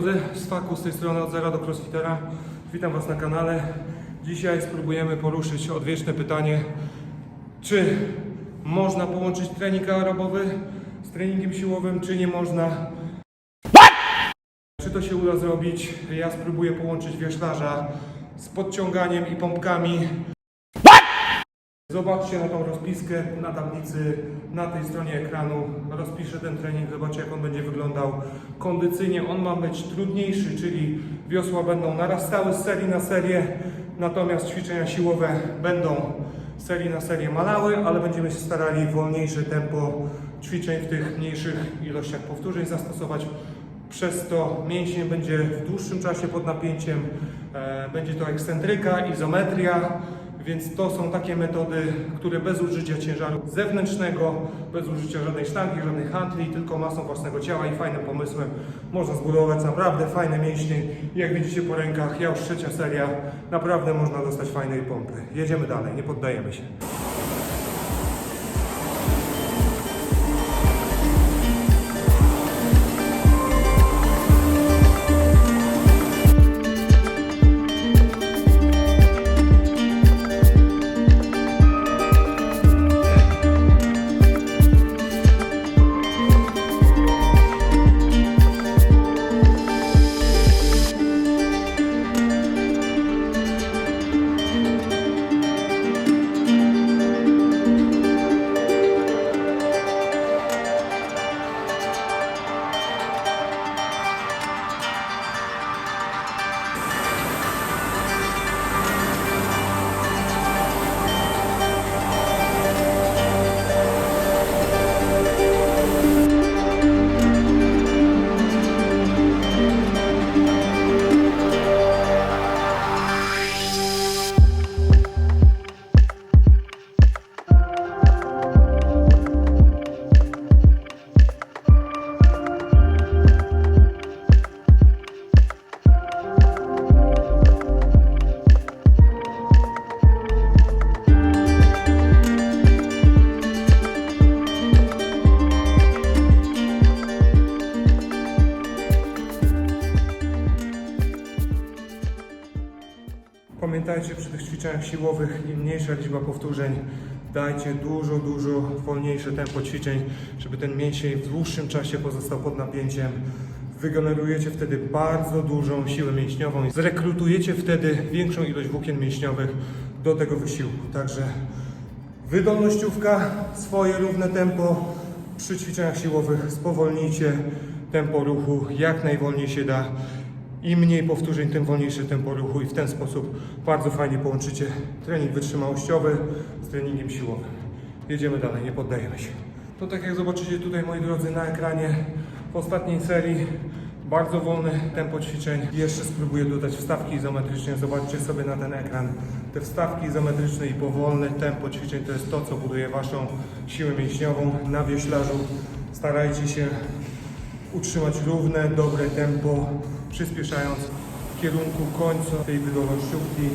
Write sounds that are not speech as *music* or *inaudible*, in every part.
drodzy, z faku z tej strony od zera do crossfitera. Witam Was na kanale. Dzisiaj spróbujemy poruszyć odwieczne pytanie, czy można połączyć trening aerobowy z treningiem siłowym, czy nie można. Czy to się uda zrobić? Ja spróbuję połączyć wioślarza z podciąganiem i pompkami. Zobaczcie na tą rozpiskę na tablicy, na tej stronie ekranu. Rozpiszę ten trening, zobaczcie jak on będzie wyglądał. Kondycyjnie on ma być trudniejszy, czyli wiosła będą narastały z serii na serię, natomiast ćwiczenia siłowe będą z serii na serię malały, ale będziemy się starali wolniejsze tempo ćwiczeń w tych mniejszych ilościach powtórzeń zastosować. Przez to mięsień będzie w dłuższym czasie pod napięciem, e, będzie to ekscentryka, izometria, więc to są takie metody, które bez użycia ciężaru zewnętrznego, bez użycia żadnej sztangi, żadnych handli, tylko masą własnego ciała i fajnym pomysłem można zbudować naprawdę fajne mięśnie. Jak widzicie po rękach, ja już trzecia seria, naprawdę można dostać fajnej pompy. Jedziemy dalej, nie poddajemy się. Pamiętajcie przy tych ćwiczeniach siłowych, im mniejsza liczba powtórzeń, dajcie dużo, dużo wolniejsze tempo ćwiczeń, żeby ten mięsień w dłuższym czasie pozostał pod napięciem. Wygenerujecie wtedy bardzo dużą siłę mięśniową i zrekrutujecie wtedy większą ilość włókien mięśniowych do tego wysiłku. Także wydolnościówka, swoje równe tempo. Przy ćwiczeniach siłowych spowolnijcie tempo ruchu jak najwolniej się da. Im mniej powtórzeń, tym wolniejsze tempo ruchu i w ten sposób bardzo fajnie połączycie trening wytrzymałościowy z treningiem siłowym. Jedziemy dalej, nie poddajemy się. To tak jak zobaczycie tutaj moi drodzy na ekranie w ostatniej serii bardzo wolne tempo ćwiczeń. Jeszcze spróbuję dodać wstawki izometryczne. Zobaczcie sobie na ten ekran. Te wstawki izometryczne i powolne tempo ćwiczeń to jest to, co buduje Waszą siłę mięśniową na wioślarzu. Starajcie się utrzymać równe, dobre tempo, przyspieszając w kierunku końca tej wydolnościówki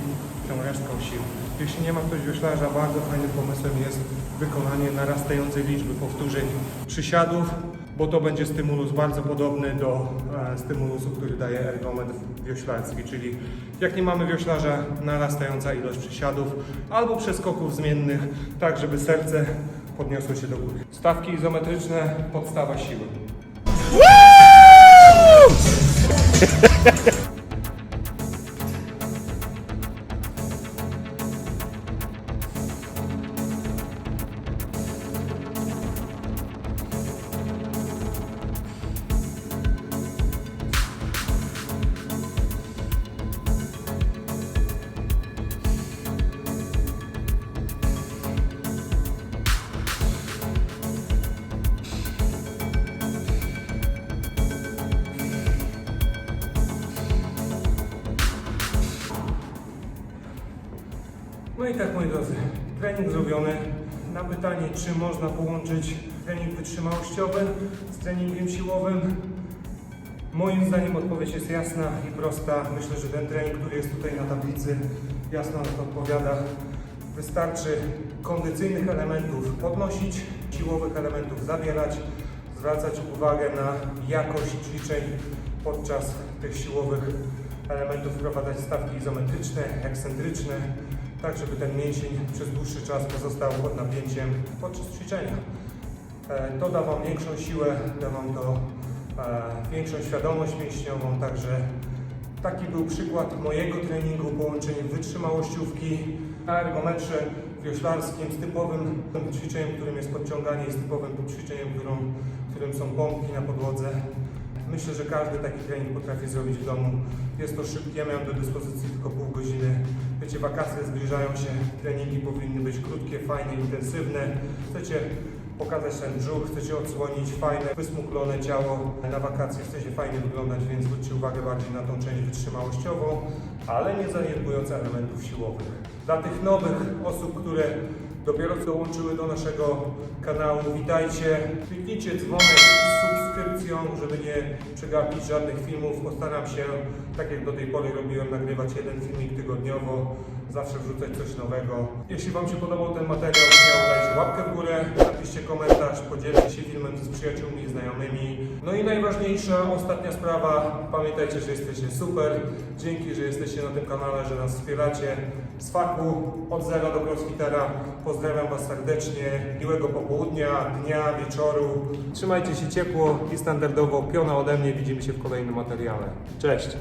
tą resztką sił. Jeśli nie ma ktoś wioślarza, bardzo fajnym pomysłem jest wykonanie narastającej liczby powtórzeń przysiadów, bo to będzie stymulus bardzo podobny do e, stymulusu, który daje ergometr wioślarski, czyli jak nie mamy wioślarza, narastająca ilość przysiadów albo przeskoków zmiennych, tak żeby serce podniosło się do góry. Stawki izometryczne, podstawa siły. Woo! *laughs* No i tak moi drodzy, trening zrobiony. Na pytanie, czy można połączyć trening wytrzymałościowy z treningiem siłowym, moim zdaniem odpowiedź jest jasna i prosta. Myślę, że ten trening, który jest tutaj na tablicy, jasno na to odpowiada. Wystarczy kondycyjnych elementów podnosić, siłowych elementów zabierać, zwracać uwagę na jakość ćwiczeń podczas tych siłowych elementów wprowadzać stawki izometryczne, ekscentryczne, tak żeby ten mięsień przez dłuższy czas pozostał pod napięciem podczas ćwiczenia. E, To da Wam większą siłę, da Wam to e, większą świadomość mięśniową, także taki był przykład mojego treningu, połączenie wytrzymałościówki na ergometrze wioślarskim z typowym ćwiczeniem, którym jest podciąganie i z typowym ćwiczeniem, którym są pompki na podłodze. Myślę, że każdy taki trening potrafi zrobić w domu. Jest to szybkie, ja miałem do dyspozycji tylko pół godziny. Wiecie, wakacje zbliżają się, treningi powinny być krótkie, fajne, intensywne. Chcecie pokazać ten brzuch, chcecie odsłonić fajne, wysmuklone ciało. Na wakacje chcecie fajnie wyglądać, więc zwróćcie uwagę bardziej na tą część wytrzymałościową, ale nie zaniedbując elementów siłowych. Dla tych nowych osób, które dopiero dołączyły do naszego kanału, witajcie. Kliknijcie dzwonek z subskrypcją, żeby nie przegapić żadnych filmów. Postaram się, tak jak do tej pory robiłem, nagrywać jeden filmik tygodniowo, zawsze wrzucać coś nowego. Jeśli Wam się podobał ten materiał, dajcie łapkę w górę, napiszcie komentarz, podzielcie się filmem z przyjaciółmi i znajomymi. No i najważniejsza, ostatnia sprawa, pamiętajcie, że jesteście super. Dzięki, że jesteście na tym kanale, że nas wspieracie. Z fachu od zera do crossfitera pozdrawiam Was serdecznie. Miłego popołudnia, dnia, wieczoru. Trzymajcie się ciepło i standardowo piona ode mnie. Widzimy się w kolejnym materiale. Cześć!